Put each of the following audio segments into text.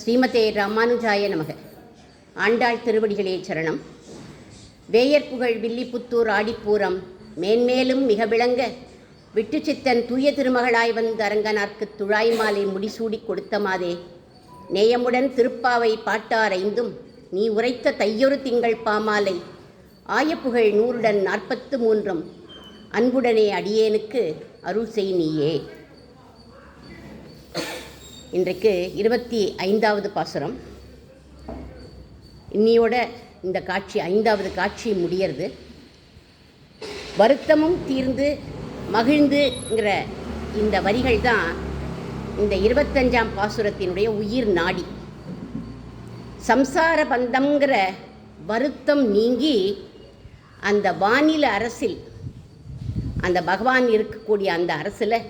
ஸ்ரீமதே ராமானுஜாய நமக. ஆண்டாள் திருவடிகளே சரணம். வேயற்புகழ் வில்லிபுத்தூர் ஆடிப்பூரம் மேன்மேலும் மிக விளங்க விட்டு சித்தன் தூய திருமகளாய் வந்த அரங்கனார்க்கு துழாய் மாலை முடிசூடி கொடுத்த மாதே. நேயமுடன் திருப்பாவை பாட்டாரைந்தும் நீ உரைத்த தையொரு திங்கள் பாமாலை. ஆயப்புகழ் நூறுடன் நாற்பத்து மூன்றும். அன்புடனே அடியேனுக்கு அருள் செய் நீயே. இன்றைக்கு இருபத்தி ஐந்தாவது பாசுரம். இன்னியோட இந்த காட்சி ஐந்தாவது காட்சி முடியறது. வருத்தமும் தீர்ந்து மகிழ்ந்துங்கிற இந்த வரிகள் தான் இந்த இருபத்தஞ்சாம் பாசுரத்தினுடைய உயிர் நாடி. சம்சார பந்தம்ங்கிற வருத்தம் நீங்கி அந்த வானில அரசில் அந்த பகவான் இருக்கக்கூடிய அந்த அரசில்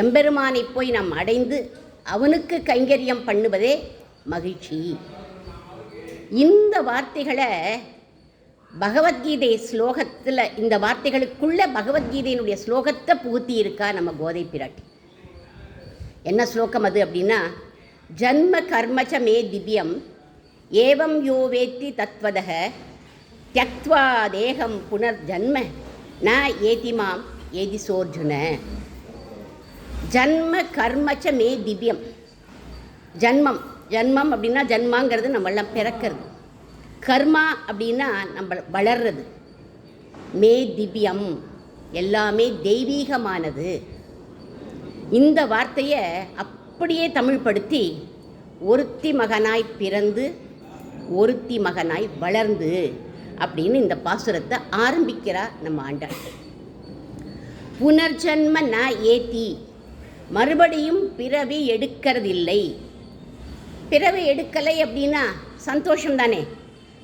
எம்பெருமானை போய் நாம் அடைந்து அவனுக்கு கைங்கரியம் பண்ணுவதே மகிழ்ச்சி. இந்த வார்த்தைகளை பகவத்கீதை ஸ்லோகத்தில் இந்த வார்த்தைகளுக்குள்ள பகவத்கீதையினுடைய ஸ்லோகத்தை புகுத்தி இருக்கா நம்ம கோதை பிராட்டி. என்ன ஸ்லோகம் அது அப்படின்னா ஜன்ம கர்மச்ச மே திவ்யம் ஏவம் யோ வேத்தி தத்வதக தியக்வா தேகம் புனர்ஜன்ம ந ஏதிமாம் ஏதி சோர்ஜுன. ஜன்ம கர்மச்ச மே திவ்யம். ஜன்மம். ஜன்மம் அப்படின்னா ஜன்மாங்கிறது நம்மளாம் பிறக்கிறது. கர்மா அப்படின்னா நம்ம வளர்றது. மே திவ்யம். எல்லாமே தெய்வீகமானது. இந்த வார்த்தையை அப்படியே தமிழ்படுத்தி ஒருத்தி மகனாய் பிறந்து ஒருத்தி மகனாய் வளர்ந்து அப்படின்னு இந்த பாசுரத்தை ஆரம்பிக்கிறா நம்ம ஆண்டாள். புனர்ஜன்ம ந ஏத்தி. மறுபடியும் பிறவி எடுக்கிறதில்லை. பிறவி எடுக்கலை அப்படின்னா சந்தோஷம் தானே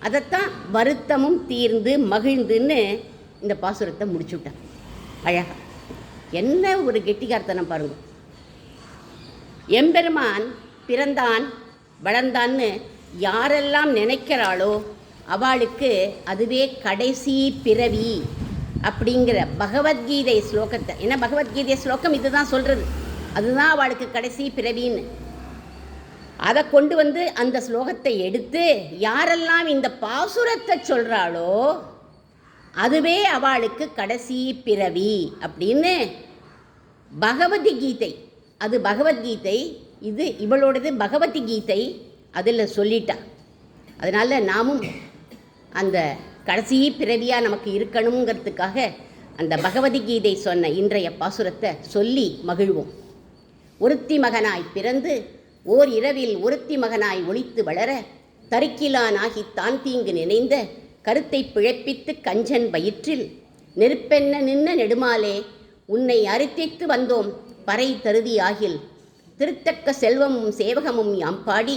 அதைத்தான் வருத்தமும் தீர்ந்து மகிழ்ந்துன்னு இந்த பாசுரத்தை முடிச்சுட்டான் அழகா. என்ன ஒரு கெட்டிக்காரத்தனம் பாருங்க. எம்பெருமான் பிறந்தான் வளர்ந்தான்னு யாரெல்லாம் நினைக்கிறாளோ அவளுக்கு அதுவே கடைசி பிறவி அப்படிங்கிற பகவத்கீதை ஸ்லோகத்தை ஏன்னா பகவத்கீதை ஸ்லோகம் இதுதான் சொல்கிறது அதுதான் அவளுக்கு கடைசி பிறவின்னு. அதை கொண்டு வந்து அந்த ஸ்லோகத்தை எடுத்து யாரெல்லாம் இந்த பாசுரத்தை சொல்கிறாளோ அதுவே அவளுக்கு கடைசி பிறவி அப்படின்னு பகவதி கீதை. அது பகவத்கீதை. இது இவளோடது பகவதி கீதை அதில் சொல்லிட்டா. அதனால் நாமும் அந்த கடைசி பிறவியாக நமக்கு இருக்கணுங்கிறதுக்காக அந்த பகவதி கீதை சொன்ன இன்றைய பாசுரத்தை சொல்லி மகிழ்வோம். ஒருத்தி மகனாய் பிறந்து ஓர் இரவில் ஒருத்தி மகனாய் ஒழித்து வளர தருக்கிலானாகி தான் தீங்கு நினைந்த கருத்தை பிழைப்பித்து கஞ்சன் வயிற்றில் நெருப்பென்ன நின்ன நெடுமாலே உன்னை அறுத்தித்து வந்தோம் பறை தருதி ஆகில் திருத்தக்க செல்வமும் சேவகமும் யாம் பாடி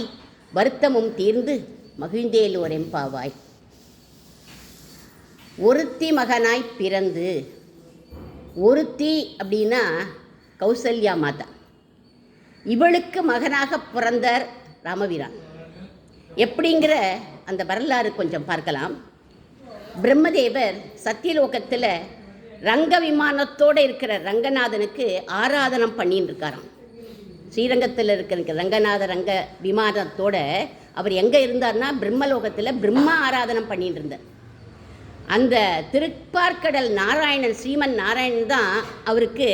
வருத்தமும் தீர்ந்து மகிழ்ந்தேலோர் எம்பாவாய் ஒருத்தி மகனாய் பிறந்து ஒருத்தி அப்படின்னா கௌசல்யா மாதா. இவளுக்கு மகனாக பிறந்தார் ராமவீரான் எப்படிங்கிற அந்த வரலாறு கொஞ்சம் பார்க்கலாம். பிரம்மதேவர் சத்தியலோகத்தில் ரங்க விமானத்தோடு இருக்கிற ரங்கநாதனுக்கு ஆராதனம் பண்ணின்னு இருக்காராம். ஸ்ரீரங்கத்தில் இருக்கிற ரங்கநாத ரங்க விமானத்தோட அவர் எங்கே இருந்தார்னா பிரம்மலோகத்தில் பிரம்மா ஆராதனம் பண்ணிட்டு இருந்தார். அந்த திருப்பார்க்கடல் நாராயணன் ஸ்ரீமன் நாராயணன் தான் அவருக்கு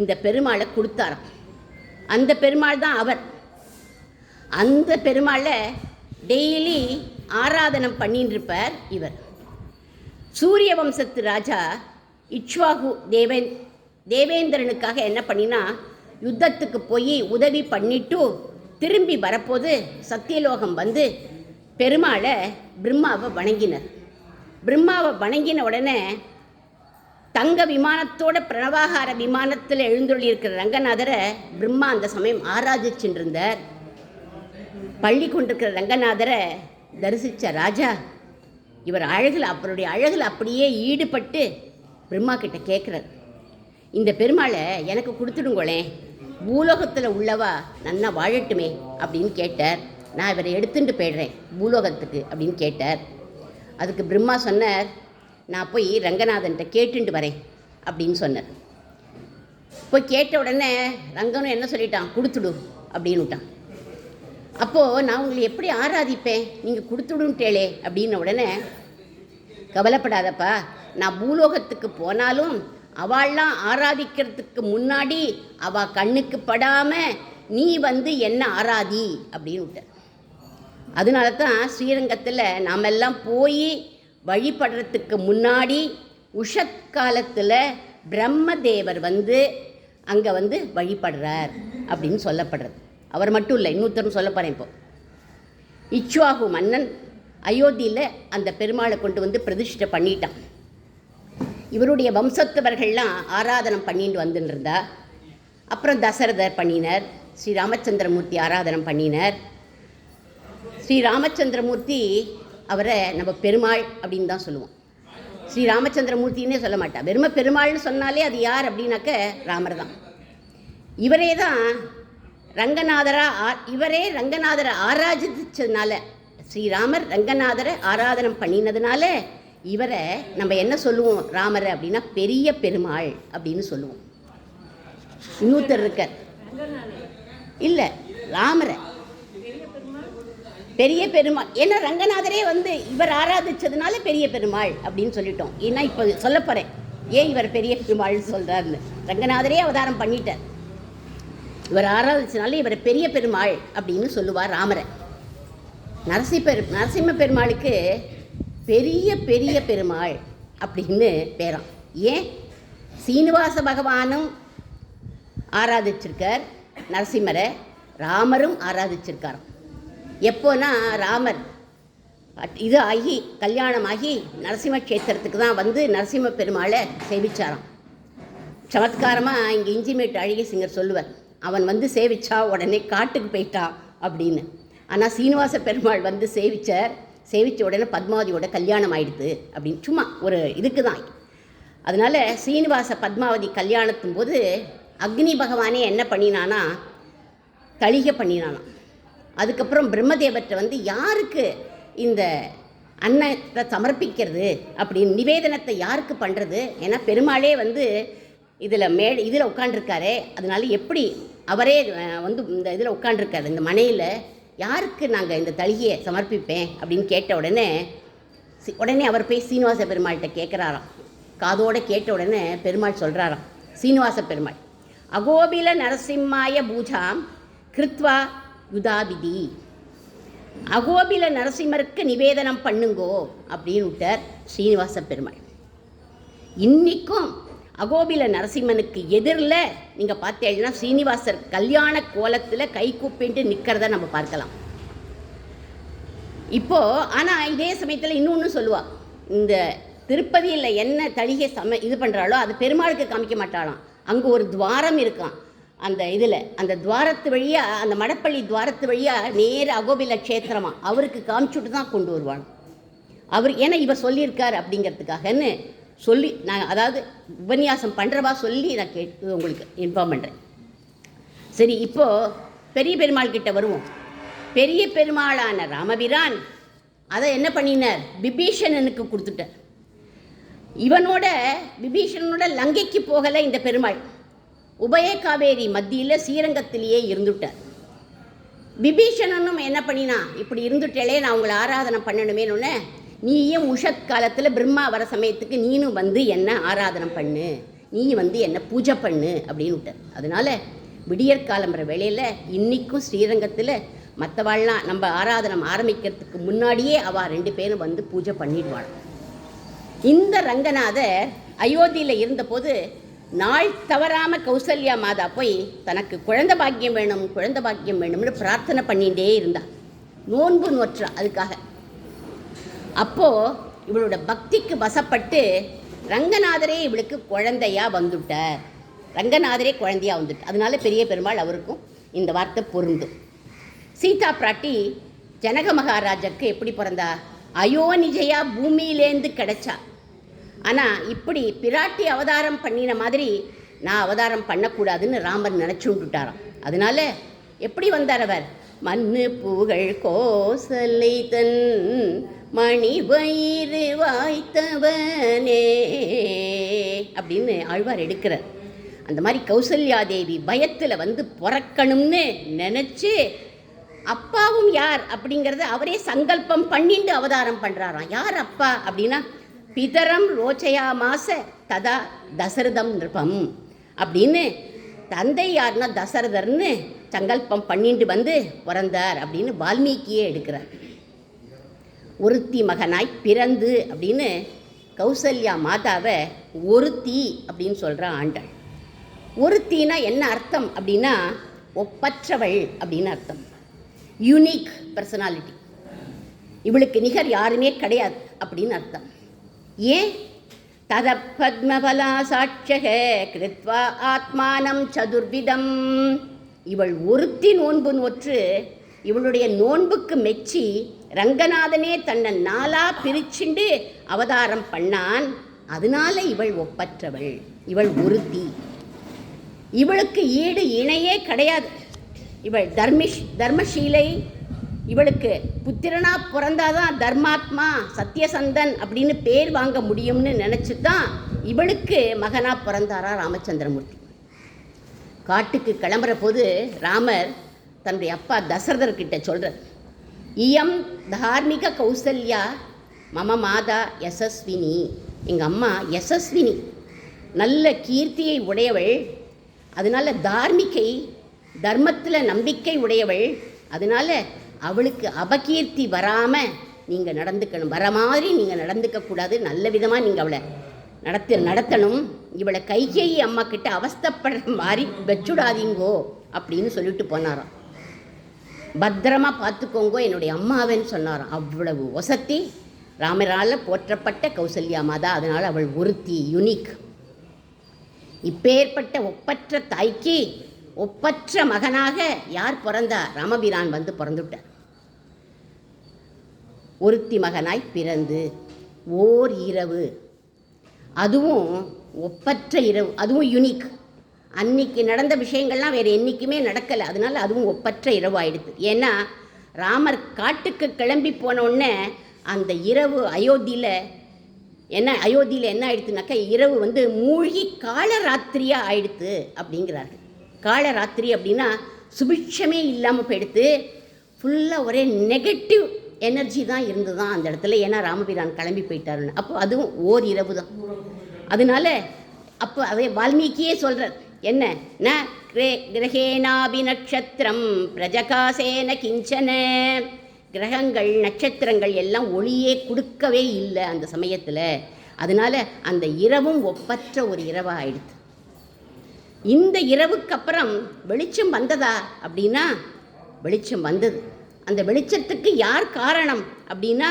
இந்த பெருமாளை கொடுத்தாராம். அந்த பெருமாள் தான் அவர். அந்த பெருமாளை டெய்லி ஆராதனம் பண்ணின்னு இருப்பார் இவர். சூரிய வம்சத்து ராஜா இக்ஷ்வாகு தேவேன் தேவேந்திரனுக்காக என்ன பண்ணினா யுத்தத்துக்கு போய் உதவி பண்ணிட்டு திரும்பி வரப்போது சத்தியலோகம் வந்து பெருமாளை பிரம்மாவை வணங்கினர். பிரம்மாவை வணங்கின உடனே தங்க விமானத்தோட பிரணவாகார விமானத்தில் எழுந்துள்ளிருக்கிற ரங்கநாதரை பிரம்மா அந்த சமயம் ஆராதிச்சுட்டு பள்ளி கொண்டிருக்கிற ரங்கநாதரை தரிசித்த ராஜா இவர் அழகில் அவருடைய அழகில் அப்படியே ஈடுபட்டு பிரம்மா கிட்ட கேட்குறார். இந்த பெருமாளை எனக்கு கொடுத்துடுங்களேன் பூலோகத்தில் உள்ளவா நன்னா வாழட்டுமே அப்படின்னு கேட்டார். நான் இவரை எடுத்துட்டு போயிடுறேன் பூலோகத்துக்கு அப்படின்னு கேட்டார். அதுக்கு பிரம்மா சொன்னார் நான் போய் ரங்கநாதன்கிட்ட கேட்டுட்டு வரேன் அப்படின்னு சொன்னார். போய் கேட்ட உடனே ரங்கனும் என்ன சொல்லிட்டான்? கொடுத்துடு அப்படின்னு விட்டான். அப்போது நான் உங்களை எப்படி ஆராதிப்பேன்? நீங்கள் கொடுத்துடுன்ட்டேளே அப்படின்ன உடனே கவலைப்படாதப்பா நான் பூலோகத்துக்கு போனாலும் அவள்லாம் ஆராதிக்கிறதுக்கு முன்னாடி அவ கண்ணுக்கு படாமல் நீ வந்து என்ன ஆராதி அப்படின்னு விட்ட அதனால தான் ஸ்ரீரங்கத்தில் நாமெல்லாம் போய் வழிபடுறதுக்கு முன்னாடி உஷத் காலத்தில் பிரம்மதேவர் வந்து அங்கே வந்து வழிபடுறார் அப்படின்னு சொல்லப்படுறது. அவர் மட்டும் இல்லை இன்னொருத்தரும் சொல்ல போகிறேன் இப்போ. இச்சுவாகு மன்னன் அயோத்தியில் அந்த பெருமாளை கொண்டு வந்து பிரதிஷ்டை பண்ணிட்டான். இவருடைய வம்சத்தவர்கள்லாம் ஆராதனம் பண்ணிட்டு வந்துருந்தா அப்புறம் தசரதர் பண்ணினர் ஸ்ரீ ராமச்சந்திரமூர்த்தி ஆராதனம் பண்ணினர். ஸ்ரீ ராமச்சந்திரமூர்த்தி அவரை நம்ம பெருமாள் அப்படின்னு தான் சொல்லுவோம். ஸ்ரீ ராமச்சந்திரமூர்த்தின்னே சொல்ல மாட்டா. வெறும பெருமாள்னு சொன்னாலே அது யார் அப்படின்னாக்க ராமர் தான். இவரே தான் ரங்கநாதரா ஆ- இவரே ரங்கநாதரை ஆராதிச்சதுனால ஸ்ரீராமர் ரங்கநாதரை ஆராதனம் பண்ணினதுனால இவரை நம்ம என்ன சொல்லுவோம் ராமரை அப்படின்னா பெரிய பெருமாள் அப்படின்னு சொல்லுவோம். இன்னொருத்தர் இருக்கார். இல்லை ராமரை. பெரிய பெருமாள். ஏன்னா ரங்கநாதரே வந்து இவர் ஆராதிச்சதுனால பெரிய பெருமாள் அப்படின்னு சொல்லிட்டோம். ஏன்னா இப்போ சொல்ல போகிறேன் ஏன் இவர் பெரிய பெருமாள்னு சொல்கிறாருன்னு ரங்கநாதரே அவதாரம் பண்ணிட்டார். இவர் ஆராதிச்சனால இவர் பெரிய பெருமாள் அப்படின்னு சொல்லுவார் ராமரை. நரசிம்பெரு நரசிம்ம பெருமாளுக்கு பெரிய பெரிய பெருமாள் அப்படின்னு பேராம். ஏன்? சீனிவாச பகவானும் ஆராதிச்சிருக்கார் நரசிம்மரை. ராமரும் ஆராதிச்சிருக்காராம். எப்போனா ராமர். இது ஆகி கல்யாணம் ஆகி நரசிம்ம கஷேத்திரத்துக்கு தான் வந்து நரசிம்ம பெருமாளை சேவிச்சாராம். சமத்காரமாக இங்கே இஞ்சிமேட்டு அழகி சிங்கர் சொல்லுவார் அவன் வந்து சேவிச்சா உடனே காட்டுக்கு போயிட்டான் அப்படின்னு. ஆனால் சீனிவாச பெருமாள் வந்து சேவிச்சார் சேவித்த உடனே பத்மாவதியோட கல்யாணம் ஆயிடுது அப்படின்னு. சும்மா ஒரு இதுக்கு தான். அதனால் சீனிவாச பத்மாவதி கல்யாணத்தும் போது அக்னி பகவானே என்ன பண்ணினானா தளிகை பண்ணினானாம். அதுக்கப்புறம் பிரம்மதேவர்கிட்ட வந்து யாருக்கு இந்த அன்னத்தை சமர்ப்பிக்கிறது? அப்படின்னு நிவேதனத்தை யாருக்கு பண்ணுறது ஏன்னா பெருமாளே வந்து இதில் மே இதில் உட்காண்டிருக்காரே அதனால எப்படி அவரே வந்து இந்த இதில் உட்காண்டிருக்காரு இந்த மனையில் யாருக்கு நாங்கள் இந்த தளியை சமர்ப்பிப்பேன்? அப்படின்னு கேட்ட உடனே உடனே அவர் போய் சீனிவாச பெருமாள்கிட்ட கேட்குறாராம் காதோடு கேட்ட உடனே பெருமாள் சொல்கிறாராம் சீனிவாச பெருமாள் அகோபில நரசிம்மாய பூஜாம் கிருத்வா யுதாபிதி. அகோபில நரசிம்மருக்கு நிவேதனம் பண்ணுங்கோ அப்படின்னு விட்டார் ஸ்ரீனிவாச பெருமாள். இன்றைக்கும் அகோபில நரசிம்மனுக்கு எதிரில் நீங்கள் பார்த்தீங்கன்னா ஸ்ரீனிவாசர் கல்யாண கோலத்தில் கை கூப்பிட்டு நிற்கிறத நம்ம பார்க்கலாம். இப்போது ஆனால் இதே சமயத்தில் இன்னொன்று சொல்லுவாள் இந்த திருப்பதியில் என்ன தளிகை சம இது பண்ணுறாளோ அது பெருமாளுக்கு காமிக்க மாட்டாளாம். அங்கே ஒரு துவாரம் இருக்கான் அந்த இதில் அந்த துவாரத்து வழியாக அந்த மடப்பள்ளி துவாரத்து வழியாக நேர அகோபில க்ஷேத்திரமாக அவருக்கு காமிச்சுட்டு தான் கொண்டு வருவாங்க அவர் ஏன்னா இவர் சொல்லியிருக்கார் அப்படிங்கிறதுக்காகன்னு சொல்லி நான் அதாவது உபன்யாசம் பண்ணுறவா சொல்லி நான் கேட்டு உங்களுக்கு இன்ஃபார்ம் பண்ணுறேன் சரி இப்போது பெரிய பெருமாள் கிட்ட வருவோம். பெரிய பெருமாளான ராமபிரான் அதை என்ன பண்ணினார்? விபீஷணனுக்கு கொடுத்துட்டார். இவனோட விபீஷணனோட லங்கைக்கு போகலை இந்த பெருமாள். உபய காவேரி மத்தியில் ஸ்ரீரங்கத்திலேயே இருந்துட்டார் விபீஷணனும் என்ன பண்ணினா இப்படி இருந்துட்டேலே நான் உங்களை ஆராதனை பண்ணணுமேனு நீயும் உஷத் காலத்தில் பிரம்மா வர சமயத்துக்கு நீனும் வந்து என்ன ஆராதனை பண்ணு நீ வந்து என்ன பூஜை பண்ணு அப்படின்னு விட்டார் அதனால விடியற் காலம்புற வேலையில் இன்றைக்கும் ஸ்ரீரங்கத்தில் மற்றவாள்லாம் நம்ம ஆராதனம் ஆரம்பிக்கிறதுக்கு முன்னாடியே அவள் ரெண்டு பேரும் வந்து பூஜை பண்ணிடுவாள் இந்த ரங்கநாதர் அயோத்தியில் இருந்தபோது நாள் தவறாம கௌசல்யா மாதா போய் தனக்கு குழந்தை பாக்கியம் வேணும் குழந்த பாக்கியம் வேணும்னு பிரார்த்தனை பண்ணிகிட்டே இருந்தா. நோன்பு நோற்றா அதுக்காக. அப்போது இவளோட பக்திக்கு வசப்பட்டு ரங்கநாதரே இவளுக்கு குழந்தையா வந்துட்டார். ரங்கநாதரே குழந்தையா வந்துட்டு அதனால பெரிய பெருமாள் அவருக்கும் இந்த வார்த்தை பொருந்தும். சீதா பிராட்டி ஜனக மகாராஜாக்கு எப்படி பிறந்தா? அயோனிஜையா பூமியிலேந்து கிடைச்சா. ஆனால் இப்படி பிராட்டி அவதாரம் பண்ணின மாதிரி நான் அவதாரம் பண்ணக்கூடாதுன்னு ராமர் நினச்சுட்டுட்டாராம் அதனால எப்படி வந்தார் அவர்? மண்ணு புகழ் கோசலை தன் மணி வயிறு வாய்த்தவனே அப்படின்னு ஆழ்வார் எடுக்கிறார். அந்த மாதிரி கௌசல்யா தேவி பயத்தில் வந்து பிறக்கணும்னு நினச்சி அப்பாவும் யார் அப்படிங்கிறத அவரே சங்கல்பம் பண்ணிண்டு அவதாரம் பண்ணுறாராம் யார் அப்பா அப்படின்னா பிதரம் ரோச்சயா மாச ததா தசரதம் நிருபம். அப்படின்னு தந்தை யாருன்னா தசரதர்னு சங்கல்பம் பண்ணிட்டு வந்து பிறந்தார் அப்படின்னு வால்மீகியே எடுக்கிறார். ஒருத்தி மகனாய் பிறந்து அப்படின்னு கௌசல்யா மாதாவை ஒருத்தி அப்படின்னு சொல்கிற ஆண்டாள் ஒருத்தினா என்ன அர்த்தம் அப்படின்னா ஒப்பற்றவள் அப்படின்னு அர்த்தம். யூனிக் பர்சனாலிட்டி இவளுக்கு நிகர் யாருமே கிடையாது அப்படின்னு அர்த்தம். ஏன் தத பத்மபலா சாட்சக கிருத்வா ஆத்மானம் சதுர்விதம். இவள் ஒருத்தி நோன்பு நோற்று இவளுடைய நோன்புக்கு மெச்சி ரங்கநாதனே தன்னை நாளா பிரிச்சுண்டு அவதாரம் பண்ணான். அதனால இவள் ஒப்பற்றவள். இவள் ஒருத்தி. இவளுக்கு ஈடு இணையே கிடையாது. இவள் தர்மிஷ் தர்மஷீலை இவளுக்கு புத்திரனா பிறந்தாதான் தர்மாத்மா சத்யசந்தன் அப்படின்னு பேர் வாங்க முடியும்னு நினச்சி தான் இவளுக்கு மகனாக பிறந்தாரா ராமச்சந்திரமூர்த்தி. காட்டுக்கு கிளம்புற போது ராமர் தன்னுடைய அப்பா தசரதர்கிட்ட சொல்கிறார் இயம் தார்மிக கௌசல்யா மம மாதா யசஸ்வினி. எங்கள் அம்மா யசஸ்வினி நல்ல கீர்த்தியை உடையவள் அதனால தார்மிகை தர்மத்தில் நம்பிக்கை உடையவள் அதனால அவளுக்கு அபகீர்த்தி வராமல் நீங்கள் நடந்துக்கணும். வர மாதிரி நீங்கள் நடந்துக்க கூடாது. நல்ல விதமாக நீங்கள் அவளை நடத்த நடத்தணும். இவளை கைகேயி அம்மா கிட்ட அவஸ்தைப்படுற மாதிரி வச்சுடாதீங்கோ அப்படின்னு சொல்லிட்டு போனாராம். பத்திரமா பார்த்துக்கோங்கோ என்னுடைய அம்மாவேன்னு சொன்னாராம். அவ்வளவு ஒசத்தி ராமரால் போற்றப்பட்ட கௌசல்யா மாதா. அதனால் அவள் ஒருத்தி யுனிக் இப்பேற்பட்ட ஒப்பற்ற தாய்க்கு ஒப்பற்ற மகனாக யார் பிறந்தா ராமபிரான் வந்து பிறந்துவிட்டார். ஒருத்தி மகனாய் பிறந்து ஓர் இரவு. அதுவும் ஒப்பற்ற இரவு அதுவும் யுனிக் அன்னைக்கு நடந்த விஷயங்கள்லாம் வேறு என்றைக்குமே நடக்கலை. அதனால அதுவும் ஒப்பற்ற இரவு ஆயிடுது ஏன்னா ராமர் காட்டுக்கு கிளம்பி போனோடனே அந்த இரவு அயோத்தியில் என்ன அயோத்தியில் என்ன ஆயிடுத்துனாக்கா இரவு வந்து மூழ்கி காலராத்திரியாக ஆயிடுத்து அப்படிங்கிறார்கள். காலராத்திரி அப்படின்னா சுபிட்சமே இல்லாமல் போயிடுத்து ஃபுல்லாக ஒரே நெகட்டிவ் எனர்ஜி தான் இருந்துதான் அந்த இடத்துல. ஏன்னா ராமபிரான் கிளம்பி போயிட்டாருன்னு. அப்போ அதுவும் ஓர் இரவு தான். அதனால அப்போ அதே வால்மீகியே சொல்கிறார் என்ன? ந கிரே கிரகேனாபி நட்சத்திரம் பிரஜகாசேன கிஞ்சன. கிரகங்கள் நட்சத்திரங்கள் எல்லாம் ஒளியே கொடுக்கவே இல்லை அந்த சமயத்தில். அதனால அந்த இரவும் ஒப்பற்ற ஒரு இரவாக ஆயிடுது இந்த இரவுக்கு அப்புறம் வெளிச்சம் வந்ததா அப்படின்னா வெளிச்சம் வந்தது. அந்த வெளிச்சத்துக்கு யார் காரணம் அப்படின்னா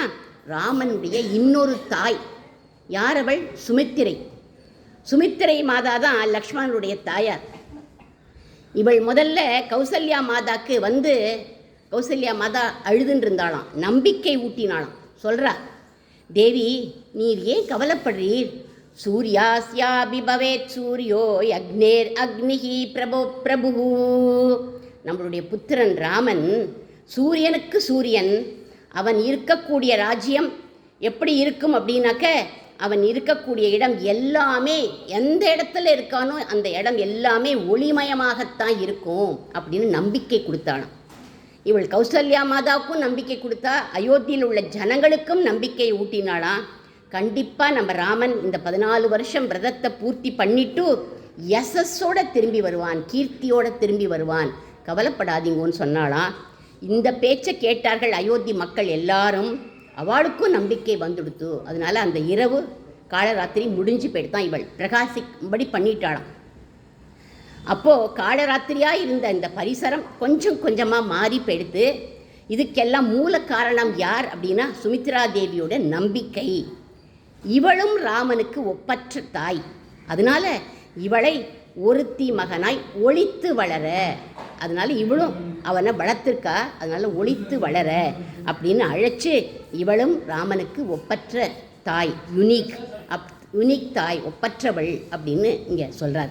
ராமனுடைய இன்னொரு தாய். யார் அவள்? சுமித்திரை. சுமித்திரை மாதா தான் லக்ஷ்மணனுடைய தாயார். இவள் முதல்ல கௌசல்யா மாதாக்கு வந்து கௌசல்யா மாதா அழுதுன்னு இருந்தாளாம் நம்பிக்கை ஊட்டினாளாம். சொல்கிறா தேவி நீர் ஏன் கவலைப்படுறீர்? சூர்யாஸ்யாபி பவேத் சூரியோ அக்னேர் அக்னிஹி பிரபோ பிரபு நம்மளுடைய புத்திரன் ராமன் சூரியனுக்கு சூரியன். அவன் இருக்கக்கூடிய ராஜ்யம் எப்படி இருக்கும் அப்படின்னாக்க அவன் இருக்கக்கூடிய இடம் எல்லாமே எந்த இடத்துல இருக்கானோ அந்த இடம் எல்லாமே ஒளிமயமாகத்தான் இருக்கும் அப்படின்னு நம்பிக்கை கொடுத்தானாம். இவள் கௌசல்யா மாதாவுக்கும் நம்பிக்கை கொடுத்தா அயோத்தியில் உள்ள ஜனங்களுக்கும் நம்பிக்கை ஊட்டினாளாம். கண்டிப்பாக நம்ம ராமன் இந்த பதினாலு வருஷம் விரதத்தை பூர்த்தி பண்ணிட்டு யசஸோட திரும்பி வருவான் கீர்த்தியோட திரும்பி வருவான். கவலைப்படாதீங்கன்னு சொன்னாலாம் இந்த பேச்சை கேட்டார்கள் அயோத்தி மக்கள் எல்லாரும். அவளுக்கும் நம்பிக்கை வந்துடுத்து. அதனால அந்த இரவு காலராத்திரி முடிஞ்சு போயிடுதான் இவள். பிரகாசிக்கும்படி பண்ணிட்டாளாம். அப்போது காலராத்திரியாக இருந்த இந்த பரிசரம் கொஞ்சம் கொஞ்சமாக மாறி போயிடுத்து. இதுக்கெல்லாம் மூல காரணம் யார் அப்படின்னா சுமித்ரா தேவியோட நம்பிக்கை. இவளும் ராமனுக்கு ஒப்பற்ற தாய். அதனால இவளை ஒருத்தி மகனாய் ஒழித்து வளர. அதனால இவளும் அவனை வளர்த்துருக்கா அதனால ஒழித்து வளர அப்படின்னு அழைச்சு இவளும் ராமனுக்கு ஒப்பற்ற தாய் யுனிக் அப் யுனிக் தாய் ஒப்பற்றவள் அப்படின்னு இங்கே சொல்கிறாரு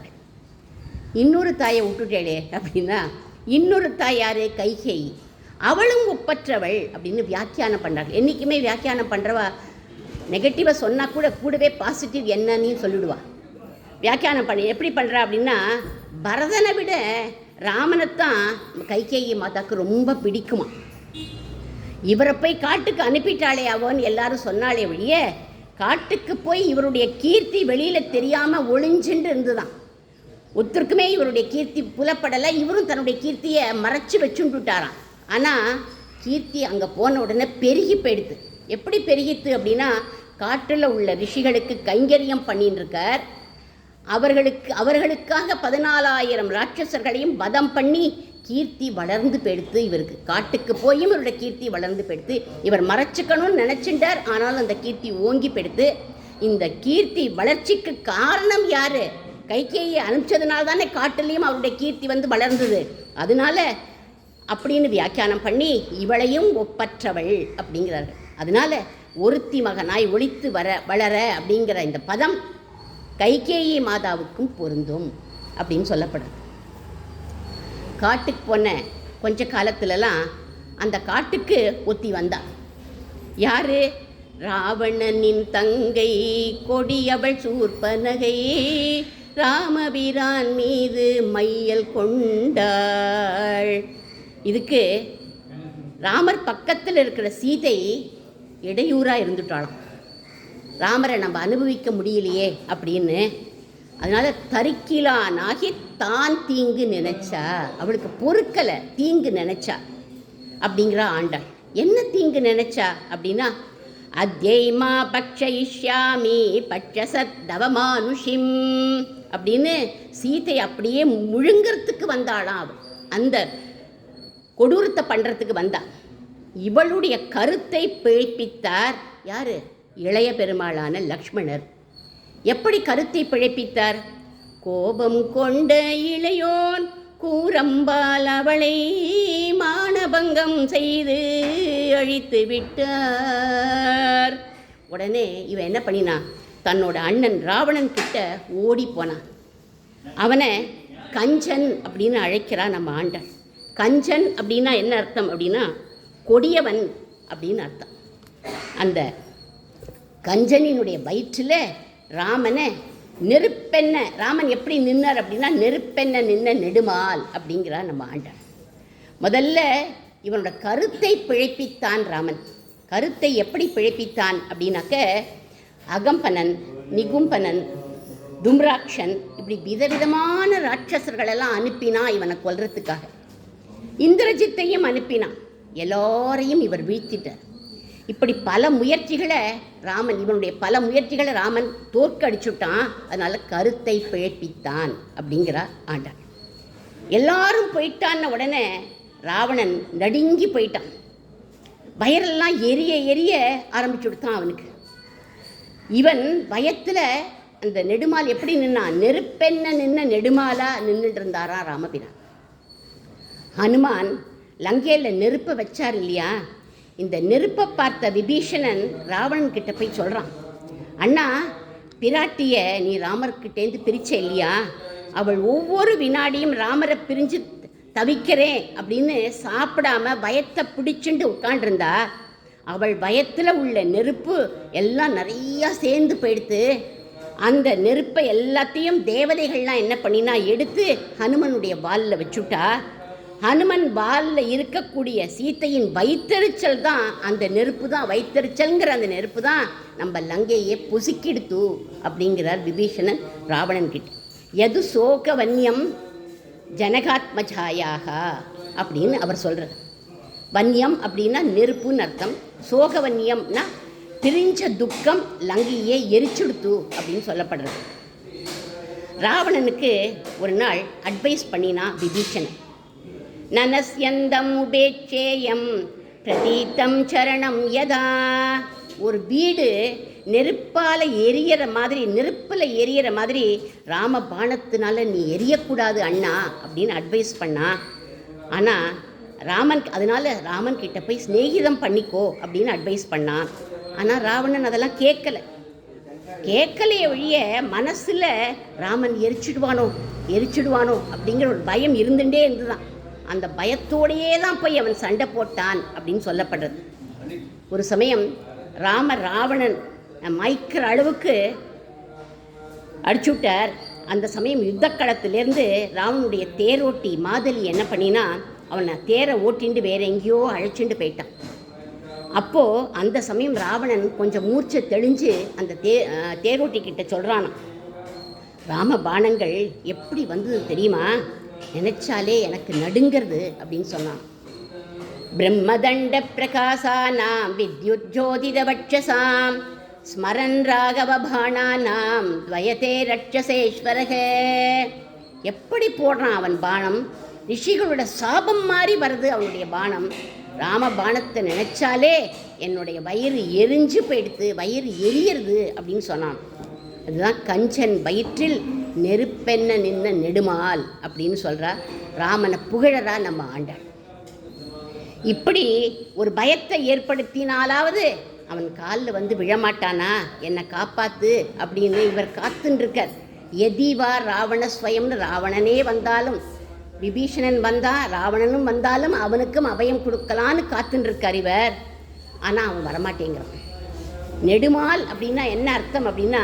இன்னொரு தாயை விட்டுட்டேளே அப்படின்னா இன்னொரு தாய் யார்? கைகை. அவளும் ஒப்பற்றவள் அப்படின்னு வியாக்கியானம் பண்ணுறாங்க என்றைக்குமே வியாக்கியானம் பண்ணுறவா நெகட்டிவாக சொன்னால் கூட கூடவே பாசிட்டிவ் என்னன்னு சொல்லிடுவா. வியாக்கியானம் பண்ணி. எப்படி பண்ணுறா அப்படின்னா பரதனை விட ராமனைத்தான் கைகேயி மாதாக்கு ரொம்ப பிடிக்குமா. இவரை போய் காட்டுக்கு அனுப்பிட்டாளே அவன்னு எல்லாரும் சொன்னாலே ஒழிய காட்டுக்கு போய் இவருடைய கீர்த்தி வெளியில் தெரியாமல் ஒளிஞ்சுன்னு இருந்துதான். ஒருத்தருக்குமே இவருடைய கீர்த்தி புலப்படலை. இவரும் தன்னுடைய கீர்த்தியை மறைச்சு வச்சுட்டுட்டாராம் ஆனால் கீர்த்தி அங்கே போன உடனே பெருகி போயிடுது. எப்படி பெருகித்து அப்படின்னா காட்டில் உள்ள ரிஷிகளுக்கு கைங்கரியம் பண்ணின்னு இருக்கார் அவர்களுக்கு அவர்களுக்காக பதினாலாயிரம் ராட்சசர்களையும் வதம் பண்ணி கீர்த்தி வளர்ந்து பெடுத்து இவருக்கு காட்டுக்கு போயும் இவருடைய கீர்த்தி வளர்ந்து பெடுத்து இவர் மறைச்சிக்கணும்னு நினச்சிட்டார் ஆனாலும் அந்த கீர்த்தி ஓங்கி பெடுத்து இந்த கீர்த்தி வளர்ச்சிக்கு காரணம் யாரு? கைகேயை அனுப்பிச்சதுனால தானே காட்டுலேயும் அவருடைய கீர்த்தி வந்து வளர்ந்தது. அதனால அப்படின்னு வியாக்கியானம் பண்ணி இவளையும் ஒப்பற்றவள் அப்படிங்கிறார்கள். அதனால ஒருத்தி மகனாய் ஒழித்து வர வளர அப்படிங்கிற இந்த பதம் கைகேயி மாதாவுக்கும் பொருந்தும் அப்படின்னு சொல்லப்படுது. காட்டுக்கு போன கொஞ்ச காலத்துலலாம் அந்த காட்டுக்கு ஒத்தி வந்தா. யாரு? ராவணனின் தங்கை கொடியவள் சூர்பனகை ராமபிரான் மீது மையல் கொண்டாள். இதுக்கு ராமர் பக்கத்தில் இருக்கிற சீதை இடையூறாக இருந்துட்டாளாம் ராமரை நம்ம அனுபவிக்க முடியலையே அப்படின்னு. அதனால் தரிக்கிலானாகி தான் தீங்கு நினைச்சா அவளுக்கு பொறுக்கலை தீங்கு நினைச்சா அப்படிங்கிற ஆண்டாள் என்ன தீங்கு நினைச்சா அப்படின்னா அத்தியமா பக்ஷயிஷ்யாமி பட்சசத்தவமானுஷிம் அப்படின்னு சீதை அப்படியே முழுங்கிறதுக்கு வந்தாளாம் அவள் அந்த கொடூரத்தை பண்ணுறதுக்கு வந்தா. இவளுடைய கருத்தை பிழைப்பித்தார் யாரு? இளைய பெருமாளான லக்ஷ்மணர். எப்படி கருத்தை பிழைப்பித்தார்? கோபம் கொண்ட இளையோன் கூரம்பால் அவளை மானபங்கம் செய்து அழித்து விட்டார். உடனே இவன் என்ன பண்ணினா தன்னோட அண்ணன் ராவணன் கிட்ட ஓடி போனான் அவனை கஞ்சன் அப்படின்னு அழைக்கிறான் நம்ம ஆண்டன். கஞ்சன் அப்படின்னா என்ன அர்த்தம் அப்படின்னா கொடியவன் அப்படின்னு அர்த்தம். அந்த கஞ்சனினுடைய வயிற்றில் ராமனை நெருப்பெண்ண ராமன் எப்படி நின்னார் அப்படின்னா நெருப்பெண்ண நின்ன நெடுமால் அப்படிங்கிறார் நம்ம ஆண்டான் முதல்ல இவனோட கருத்தை பிழைப்பித்தான் ராமன். கருத்தை எப்படி பிழைப்பித்தான் அப்படின்னாக்க அகம்பனன் நிகும்பனன் தும்ராட்சன் இப்படி விதவிதமான ராட்சசர்களெல்லாம் அனுப்பினா இவனை கொல்றதுக்காக. இந்திரஜித்தையும் அனுப்பினான். எல்லாரையும் இவர் வீழ்த்திட்டார். இப்படி பல முயற்சிகளை ராமன் இவனுடைய பல முயற்சிகளை ராமன் தோற்கடிச்சுட்டான் அதனால் கருத்தை பிழைப்பித்தான் அப்படிங்கிறார் ஆண்டான் எல்லாரும் போயிட்டான்ன உடனே ராவணன் நடுங்கி போயிட்டான். வயரெல்லாம் எரிய எரிய ஆரம்பிச்சு விடுத்தான் அவனுக்கு. இவன் பயத்தில் அந்த நெடுமால் எப்படி நின்னான் நெருப்பென்ன நின்ன நெடுமாலா நின்றுட்டு இருந்தாரா ராமபிரான் ஹனுமான் லங்கையில் நெருப்பை வச்சார் இல்லையா? இந்த நெருப்பை பார்த்த விபீஷணன் ராவணன் கிட்ட போய் சொல்கிறான் அண்ணா பிராட்டிய நீ ராமர்கிட்டேருந்து பிரிச்ச இல்லையா? அவள் ஒவ்வொரு வினாடியும் ராமரை பிரிஞ்சு தவிக்கிறேன் அப்படின்னு சாப்பிடாம பயத்தை பிடிச்சுண்டு உட்காண்டிருந்தா அவள் பயத்தில் உள்ள நெருப்பு எல்லாம் நிறையா சேர்ந்து போயிடுத்து அந்த நெருப்பை எல்லாத்தையும் தேவதைகள்லாம் என்ன பண்ணினா எடுத்து ஹனுமனுடைய வாலில் வச்சுட்டா ஹனுமன் வாலில் இருக்கக்கூடிய சீத்தையின் வைத்தறிச்சல் தான் அந்த நெருப்பு தான். வைத்தறிச்சல்ங்கிற அந்த நெருப்பு தான் நம்ம லங்கையை புசுக்கிடுத்து அப்படிங்கிறார் விபீஷணன் ராவணன் கிட்ட எது சோக வன்யம் ஜனகாத்மஜாயாக? அப்படின்னு அவர் சொல்கிறார் வன்யம் அப்படின்னா நெருப்புன்னு அர்த்தம். சோக வன்யம்னா பிரிஞ்ச துக்கம் லங்கையே எரிச்சுடுத்து அப்படின்னு சொல்லப்படுறது. ராவணனுக்கு ஒரு நாள் அட்வைஸ் பண்ணினா விபீஷணன். நனஸ்யந்தம் உபேட்சேயம் பிரதீத்தம் சரணம் யதா. ஒரு வீடு நெருப்பால் எரியற மாதிரி நெருப்பில் எரியற மாதிரி ராம பானத்தினால நீ எரியக்கூடாது அண்ணா அப்படின்னு அட்வைஸ் பண்ணா. ஆனால் ராமன் அதனால ராமன் கிட்ட போய் சிநேகிதம் பண்ணிக்கோ அப்படின்னு அட்வைஸ் பண்ணான் ஆனால் ராவணன் அதெல்லாம் கேட்கல கேட்கலையே ஒழிய மனசில் ராமன் எரிச்சிடுவானோ எரிச்சிடுவானோ அப்படிங்கிற ஒரு பயம் இருந்துட்டே இருந்துதான். அந்த பயத்தோடையே தான் போய் அவன் சண்டை போட்டான் அப்படின்னு சொல்லப்படுறது. ஒரு சமயம் ராம ராவணன் மயக்கிற அளவுக்கு அடிச்சுட்டார் அந்த சமயம் யுத்தக்களத்திலேருந்து ராவனுடைய தேரோட்டி மாதலி என்ன பண்ணினா அவனை தேரை ஓட்டிண்டு வேற எங்கேயோ அழைச்சிட்டு போயிட்டான். அப்போது அந்த சமயம் ராவணன் கொஞ்சம் மூர்ச்சை தெளிஞ்சு அந்த தே தேரோட்டி கிட்ட சொல்கிறானாம் ராம பானங்கள் எப்படி வந்தது தெரியுமா? நினைச்சாலே எனக்கு நடுங்கிறது அப்படின்னு சொன்னான். பிரம்மதண்ட பிரகாசானாம் வித்யுத் ஜோதித வட்சசாம் ஸ்மரன் ராகவ பாணானாம் துவயதே ரட்சசேஸ்வரக. எப்படி போடுறான் அவன் பானம் ரிஷிகளோட சாபம் மாதிரி வருது அவனுடைய பானம் ராம பானத்தை நினைச்சாலே என்னுடைய வயிறு எரிஞ்சு போயிடுத்து வயிறு எரியறது அப்படின்னு சொன்னான். அதுதான் கஞ்சன் வயிற்றில் நெருப்பென்ன நின்ன நெடுமால் அப்படின்னு சொல்கிறா ராமனை புகழறா நம்ம ஆண்டாள். இப்படி ஒரு பயத்தை ஏற்படுத்தினாலாவது அவன் காலில் வந்து விழமாட்டானா? என்னை காப்பாத்து அப்படின்னு இவர் காத்துன்ருக்கார் எதிவா ராவண ஸ்வயம்னு ராவணனே வந்தாலும் விபீஷணன் வந்தா ராவணனும் வந்தாலும் அவனுக்கும் அபயம் கொடுக்கலான்னு காத்துன்ருக்கார் இவர். ஆனால் அவன் வரமாட்டேங்கிறான். நெடுமால் அப்படின்னா என்ன அர்த்தம் அப்படின்னா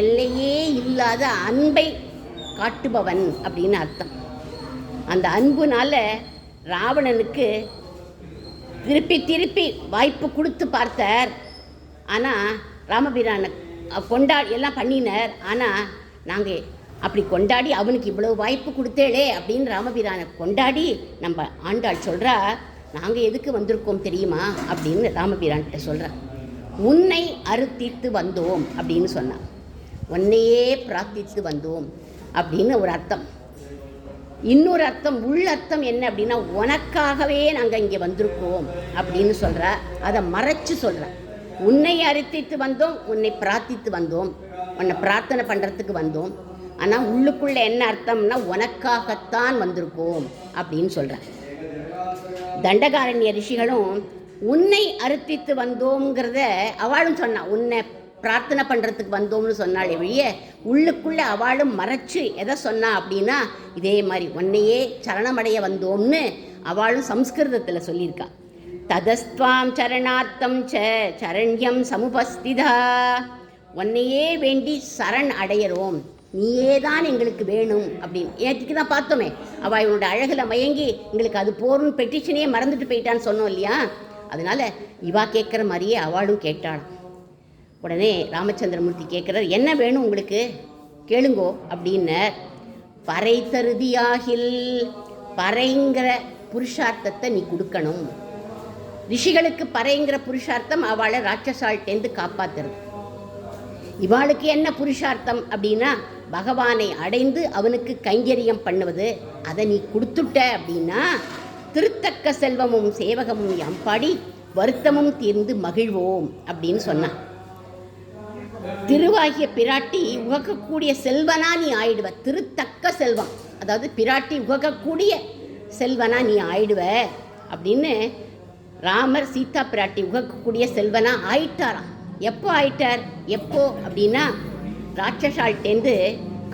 எல்லையே இல்லாத அன்பை காட்டுபவன் அப்படின்னு அர்த்தம். அந்த அன்புனால ராவணனுக்கு திருப்பி திருப்பி வாய்ப்பு கொடுத்து பார்த்தார். ஆனால் ராமபிரானை கொண்டாடி எல்லாம் பண்ணினார். ஆனால் நாங்கள் அப்படி கொண்டாடி அவனுக்கு இவ்வளவு வாய்ப்பு கொடுத்தேளே அப்படின்னு ராமபிரானை கொண்டாடி நம்ம ஆண்டாள் சொல்கிறா நாங்கள் எதுக்கு வந்திருக்கோம் தெரியுமா? அப்படின்னு ராமபிரான்கிட்ட சொல்கிறா உன்னை அறுத்திட்டு வந்தோம் அப்படின்னு சொன்னான். உன்னையே பிரார்த்தித்து வந்தோம் அப்படின்னு ஒரு அர்த்தம். இன்னொரு அர்த்தம் உள் அர்த்தம் என்ன அப்படின்னா உனக்காகவே நாங்கள் இங்கே வந்திருக்கோம் அப்படின்னு சொல்கிற அதை மறைச்சு சொல்கிற உன்னை அரித்தித்து வந்தோம் உன்னை பிரார்த்தித்து வந்தோம் உன்னை பிரார்த்தனை பண்ணுறதுக்கு வந்தோம். ஆனால் உள்ளுக்குள்ளே என்ன அர்த்தம்னா உனக்காகத்தான் வந்திருக்கோம் அப்படின்னு சொல்கிற தண்டகாரண்ய ரிஷிகளும் உன்னை அறுத்தித்து வந்தோங்கிறத அவளும் சொன்னான் உன்னை பிரார்த்தனை பண்ணுறதுக்கு வந்தோம்னு சொன்னாலே வழிய உள்ளுக்குள்ளே அவளும் மறைச்சு எதை சொன்னா அப்படின்னா இதே மாதிரி உன்னையே சரணமடைய வந்தோம்னு அவளும் சம்ஸ்கிருதத்தில் சொல்லியிருக்கா. ததஸ்துவாம் சரணார்த்தம் ச சரண்யம் சமுபஸ்திதா. உன்னையே வேண்டி சரண் அடையிறோம். நீயே தான் எங்களுக்கு வேணும் அப்படின்னு. ஏற்றுக்கு தான் பார்த்தோமே அவள் இவனோட அழகில் மயங்கி எங்களுக்கு அது போறோம்னு பெட்டிஷனே மறந்துட்டு போயிட்டான்னு சொன்னோம் இல்லையா? அதனால இவா கேட்குற மாதிரியே அவளும் கேட்டாளாம். உடனே ராமச்சந்திரமூர்த்தி கேட்குறார் என்ன வேணும் உங்களுக்கு? கேளுங்கோ அப்படின்னர். பறை தருதியாகில் பறைங்கிற புருஷார்த்தத்தை நீ கொடுக்கணும். ரிஷிகளுக்கு பறைங்கிற புருஷார்த்தம் அவளை ராட்சசால்ட்டேந்து காப்பாத்துறது. இவாளுக்கு என்ன புருஷார்த்தம் அப்படின்னா பகவானை அடைந்து அவனுக்கு கைங்கரியம் பண்ணுவது. அதை நீ கொடுத்துட்ட அப்படின்னா திருத்தக்க செல்வமும் சேவகமும் எம்பாடி வருத்தமும் தீர்ந்து மகிழ்வோம் அப்படின்னு சொன்னான். திருவாகிய பிராட்டி உகக்கக்கூடிய செல்வனா நீ ஆயிடுவ. திருத்தக்க செல்வம். அதாவது பிராட்டி உகக்கக்கூடிய செல்வனா நீ ஆயிடுவ அப்படின்னு ராமர் சீதா பிராட்டி உகக்கக்கூடிய செல்வனா ஆயிட்டாராம். எப்போ ஆயிட்டார்? எப்போ? அப்படின்னா ராட்சசால்ட்டேந்து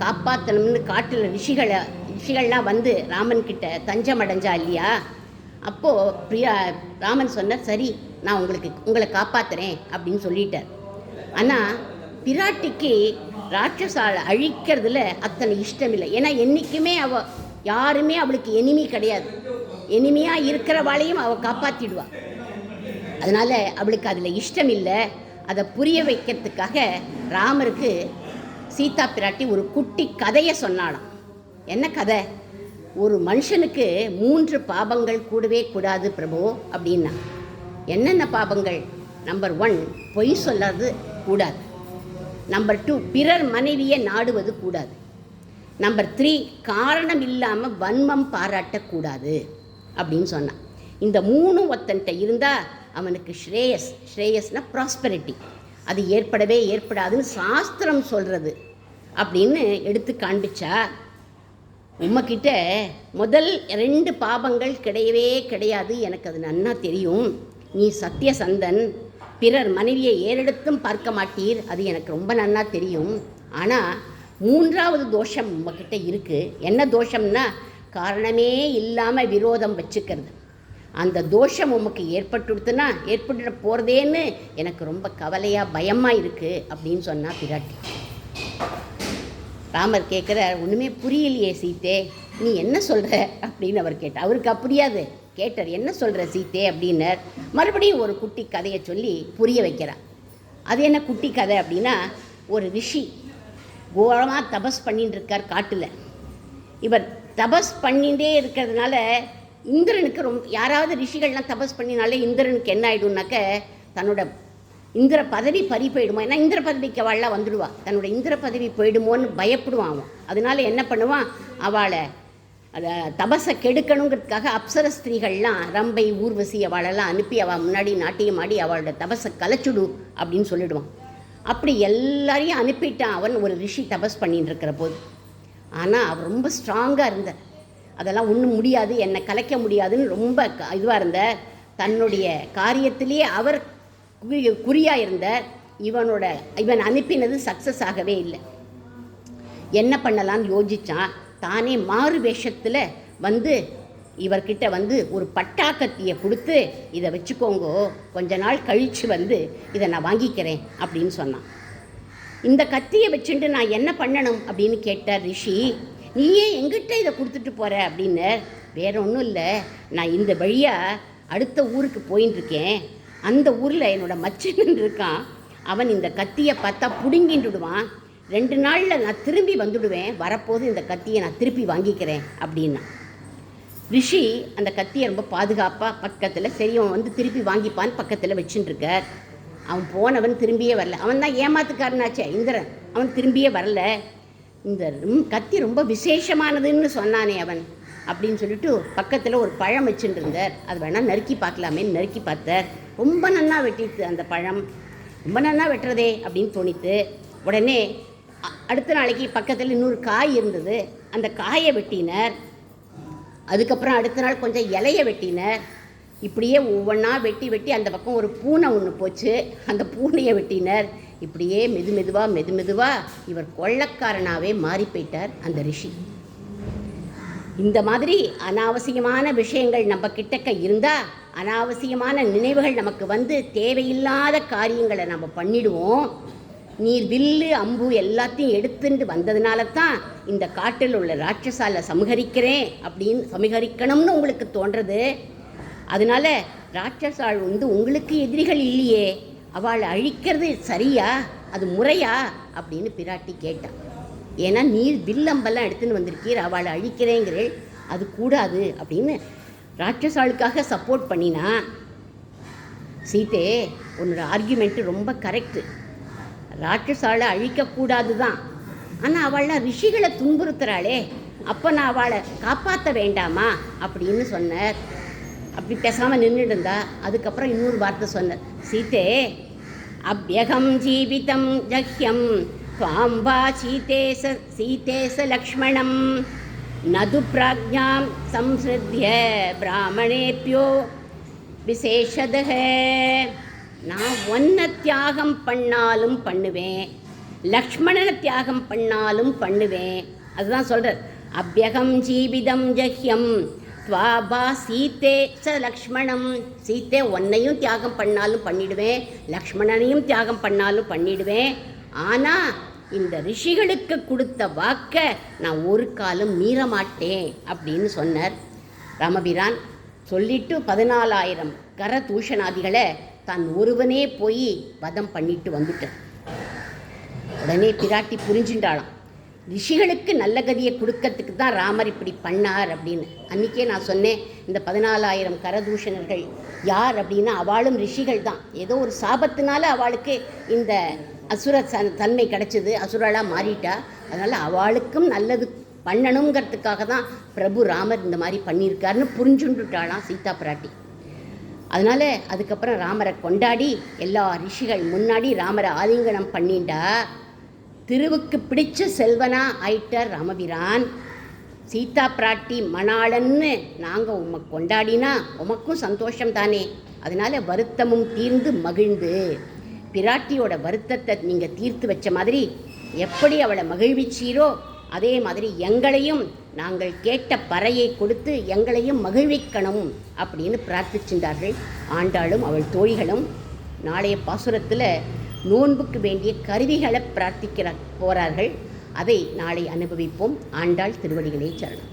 காப்பாற்றணும்னு காட்டில் ரிஷிகளை ரிஷிகள்லாம் வந்து ராமன் கிட்ட தஞ்சம் அடைஞ்சா இல்லையா அப்போது பிரியா ராமன் சொன்னார் சரி நான் உங்களுக்கு உங்களை காப்பாற்றுறேன் அப்படின்னு சொல்லிட்டார். ஆனால் பிராட்டிக்கு ராட்சசாலை அழிக்கிறதுல அத்தனை இஷ்டம் இல்லை ஏன்னா என்றைக்குமே அவ யாருமே அவளுக்கு எனிமி கிடையாது. எனிமையாக இருக்கிறவாளையும் அவள் காப்பாற்றிடுவாள் அதனால் அவளுக்கு அதில் இஷ்டம் இல்லை அதை புரிய வைக்கிறதுக்காக ராமருக்கு சீதா பிராட்டி ஒரு குட்டி கதையை சொன்னாலாம் என்ன கதை? ஒரு மனுஷனுக்கு மூன்று பாபங்கள் கூடவே கூடாது பிரபு அப்படின்னா. என்னென்ன பாபங்கள்? நம்பர் ஒன் பொய் சொல்லாது கூடாது. நம்பர் டூ பிறர் மனைவியை நாடுவது கூடாது. நம்பர் த்ரீ காரணம் இல்லாமல் வன்மம் பாராட்டக்கூடாது அப்படின்னு சொன்னான். இந்த மூணும் ஒத்தன்ட்ட இருந்தால் அவனுக்கு ஸ்ரேயஸ் ஸ்ரேயஸ்னால் ப்ராஸ்பெரிட்டி அது ஏற்படவே ஏற்படாதுன்னு சாஸ்திரம் சொல்கிறது அப்படின்னு எடுத்து காண்பிச்சா உம்மக்கிட்ட முதல் ரெண்டு பாபங்கள் கிடையவே கிடையாது. எனக்கு அது நன்னா தெரியும். நீ சத்தியசந்தன் பிறர் மனைவியை ஏறெடுத்தும் பார்க்க மாட்டீர். அது எனக்கு ரொம்ப நன்னா தெரியும். ஆனால் மூன்றாவது தோஷம் உங்ககிட்ட இருக்குது என்ன தோஷம்னா காரணமே இல்லாமல் விரோதம் வச்சுக்கிறது. அந்த தோஷம் உமக்கு ஏற்பட்டுடுத்துனா ஏற்பட்டு போகிறதேன்னு எனக்கு ரொம்ப கவலையாக பயமாக இருக்குது அப்படின்னு சொன்னால் பிராட்டி. ராமர் கேட்குறார் ஒன்றுமே புரியலையே சீத்தே. நீ என்ன சொல்கிற அப்படின்னு அவர் கேட்டார். அவருக்கு புரியாது கேட்டார். என்ன சொல்கிற சீத்தே? அப்படின்னர். மறுபடியும் ஒரு குட்டி கதையை சொல்லி புரிய வைக்கிறார். அது என்ன குட்டி கதை அப்படின்னா ஒரு ரிஷி கோரமாக தபஸ் பண்ணிட்டு இருக்கார் காட்டில். இவர் தபஸ் பண்ணிகிட்டே இருக்கிறதுனால இந்திரனுக்கு ரொம்ப யாராவது ரிஷிகள்லாம் தபஸ் பண்ணினாலே இந்திரனுக்கு என்ன ஆகிடும்னாக்க தன்னோட இந்திர பதவி பறி போயிடுமா? ஏன்னா இந்திர பதவிக்கு அவள்லாம் வந்துடுவா. தன்னோட இந்திர பதவி போயிடுமோன்னு பயப்படுவான் அவன். அதனால என்ன பண்ணுவான்? அவளை அதை தபஸை கெடுக்கணுங்கிறதுக்காக அப்சர ஸ்திரீகள்லாம் ரம்பை ஊர்வசி அவளெல்லாம் அனுப்பி அவள் முன்னாடி நாட்டியம் ஆடி அவளோட தபஸை கலைச்சுடு அப்படின்னு சொல்லிடுவான். அப்படி எல்லாரையும் அனுப்பிட்டான் அவன் ஒரு ரிஷி தபஸ் பண்ணிட்டு இருக்கிற போது ஆனால் அவர் ரொம்ப ஸ்ட்ராங்காக இருந்தார் அதெல்லாம் ஒன்றும் முடியாது என்னை கலைக்க முடியாதுன்னு ரொம்ப இதுவாக இருந்த. தன்னுடைய காரியத்திலேயே அவர் குறியாக இருந்த. இவனோட இவன் அனுப்பினது சக்ஸஸ் ஆகவே இல்லை. என்ன பண்ணலாம்னு யோசித்தான் தானே மாறு வேஷத்தில் வந்து இவர்கிட்ட வந்து ஒரு பட்டாக்கத்தியை கொடுத்து இதை வச்சுக்கோங்கோ கொஞ்ச நாள் கழித்து வந்து இதை நான் வாங்கிக்கிறேன் அப்படின்னு சொன்னான். இந்த கத்தியை வச்சுட்டு நான் என்ன பண்ணணும் அப்படின்னு கேட்டார் ரிஷி. நீ ஏன் எங்கிட்ட இதை கொடுத்துட்டு போகிற அப்படின்னு. வேற ஒன்றும் இல்லை. நான் இந்த வழியாக அடுத்த ஊருக்கு போயின்ட்டுருக்கேன் அந்த ஊரில் என்னோட மச்சனன் இருக்கான். அவன் இந்த கத்தியை பார்த்தா பிடுங்கின்னு விடுவான் ரெண்டு நாளில் நான் திரும்பி வந்துடுவேன். வரப்போது இந்த கத்தியை நான் திருப்பி வாங்கிக்கிறேன் அப்படின்னா. ரிஷி அந்த கத்தியை ரொம்ப பாதுகாப்பாக பக்கத்தில் சரி அவன் வந்து திருப்பி வாங்கிப்பான்னு பக்கத்தில் வச்சுட்டு அவன் போனவன் திரும்பியே வரல. அவன் தான் ஏமாத்துக்காரனாச்சே இந்திரன். அவன் திரும்பியே வரல. இந்த கத்தி ரொம்ப விசேஷமானதுன்னு சொன்னானே அவன் அப்படின்னு சொல்லிட்டு பக்கத்தில் ஒரு பழம் வச்சுட்டுருந்தார். அது வேணால் நறுக்கி பார்க்கலாமேன்னு நறுக்கி பார்த்தார். ரொம்ப நன்னா வெட்டித்து அந்த பழம். ரொம்ப நன்னா வெட்டுறதே அப்படின்னு தோணித்து உடனே அடுத்த நாளைக்கு பக்கத்தில் இன்னொரு காய் இருந்தது. அந்த காயை வெட்டினர். அதுக்கப்புறம் அடுத்த நாள் கொஞ்சம் இலையை வெட்டினர். இப்படியே ஒவ்வொன்றா வெட்டி வெட்டி அந்த பக்கம் ஒரு பூனை ஒன்று போச்சு. அந்த பூனையை வெட்டினர். இப்படியே மெது மெதுவாக மெது மெதுவாக இவர் கொள்ளக்காரனாகவே மாறி போயிட்டார் அந்த ரிஷி. இந்த மாதிரி அனாவசியமான விஷயங்கள் நம்ம கிட்டக்க இருந்தால் அனாவசியமான நினைவுகள் நமக்கு வந்து தேவையில்லாத காரியங்களை நம்ம பண்ணிடுவோம். நீர் வில்லு அம்பு எல்லாத்தையும் எடுத்துட்டு வந்ததுனால தான் இந்த காட்டில் உள்ள ராட்சசால சமகரிக்கிறேன் அப்படின்னு சமகரிக்கணும்னு உங்களுக்கு தோன்றது. அதனால ராட்சசால் வந்து உங்களுக்கு எதிரிகள் இல்லையே அவளை அழிக்கிறது சரியா அது முறையா அப்படின்னு பிராட்டி கேட்டான். ஏன்னா நீர் வில்லம்பெல்லாம் எடுத்துன்னு வந்திருக்கீர் அவளை அழிக்கிறேங்கிறேள் அது கூடாது அப்படின்னு ராட்சசாளுக்காக சப்போர்ட் பண்ணினா. சீதே உன்னோட ஆர்கியூமெண்ட்டு ரொம்ப கரெக்டு ராட்சசாலை அழிக்கக்கூடாது தான் ஆனால் அவள்லாம் ரிஷிகளை துன்புறுத்துகிறாளே அப்போ நான் அவளை காப்பாற்ற வேண்டாமா? அப்படின்னு சொன்னார். அப்படி பேசாமல் நின்றுட்டு இருந்தா. அதுக்கப்புறம் இன்னொரு வார்த்தை சொன்னார். சீதே அபியகம் ஜீவிதம் ஜஹ்யம். பாம்பா சீதேச சீதேச லக்ஷ்மணம். நது பிராஜ்ஞாம் சம்சிருத்திய பிராமணேபியோ விசேஷதக நான் ஒன்றை தியாகம் பண்ணாலும் பண்ணுவேன். லக்ஷ்மணனை தியாகம் பண்ணாலும் பண்ணுவேன். அதுதான் சொல்கிறார் அபியகம் ஜீவிதம் ஜஹ்யம். துவாபா சீத்தே ச லக்ஷ்மணம். சீத்தே ஒன்னையும் தியாகம் பண்ணாலும் பண்ணிடுவேன். லக்ஷ்மணனையும் தியாகம் பண்ணாலும் பண்ணிடுவேன். ஆனால் இந்த ரிஷிகளுக்கு கொடுத்த வாக்கை நான் ஒரு காலம் மீற மாட்டேன் அப்படின்னு சொன்னார். ராமபிரான் சொல்லிட்டு பதினாலாயிரம் கர தூஷணாதிகளை தான் ஒருவனே போய் வதம் பண்ணிட்டு வந்துட்டான். உடனே பிராட்டி புரிஞ்சுட்டாளாம். ரிஷிகளுக்கு நல்ல கதியை கொடுக்கறதுக்கு தான் ராமர் இப்படி பண்ணார் அப்படின்னு. அன்றைக்கே நான் சொன்னேன் இந்த பதினாலாயிரம் கரதூஷணர்கள் யார் அப்படின்னா அவளும் ரிஷிகள் தான். ஏதோ ஒரு சாபத்தினால அவளுக்கு இந்த அசுர தன்மை கிடச்சிது அசுரலாக மாறிட்டா. அதனால் அவளுக்கும் நல்லது பண்ணணுங்கிறதுக்காக தான் பிரபு ராமர் இந்த மாதிரி பண்ணியிருக்காருன்னு புரிஞ்சுண்டுட்டாளாம் சீதா பிராட்டி. அதனால் அதுக்கப்புறம் ராமரை கொண்டாடி எல்லா ரிஷிகள் முன்னாடி ராமரை ஆலிங்கனம் பண்ணிண்டா. திருவுக்கு பிடிச்ச செல்வனா ஆயிட்டார் ராமபிரான் சீதா பிராட்டி மணாளன்னு நாங்கள் உம்மை கொண்டாடினா உமக்கும் சந்தோஷம் தானே அதனால வருத்தமும் தீர்ந்து மகிழ்ந்து. பிராட்டியோட வருத்தத்தை நீங்கள் தீர்த்து வச்ச மாதிரி எப்படி அவளை மகிழ்விச்சீரோ அதே மாதிரி எங்களையும் நாங்கள் கேட்ட பறையை கொடுத்து எங்களையும் மகிழ்விக்கணும் அப்படின்னு பிரார்த்திச்சின்றார்கள். ஆண்டாளும் அவள் தோழிகளும் நாளைய பாசுரத்தில் நோன்புக்கு வேண்டிய கருவிகளை பிரார்த்திக்கிற போகிறார்கள் அதை நாளை அனுபவிப்போம். ஆண்டாள் திருவடிகளே சரணம்.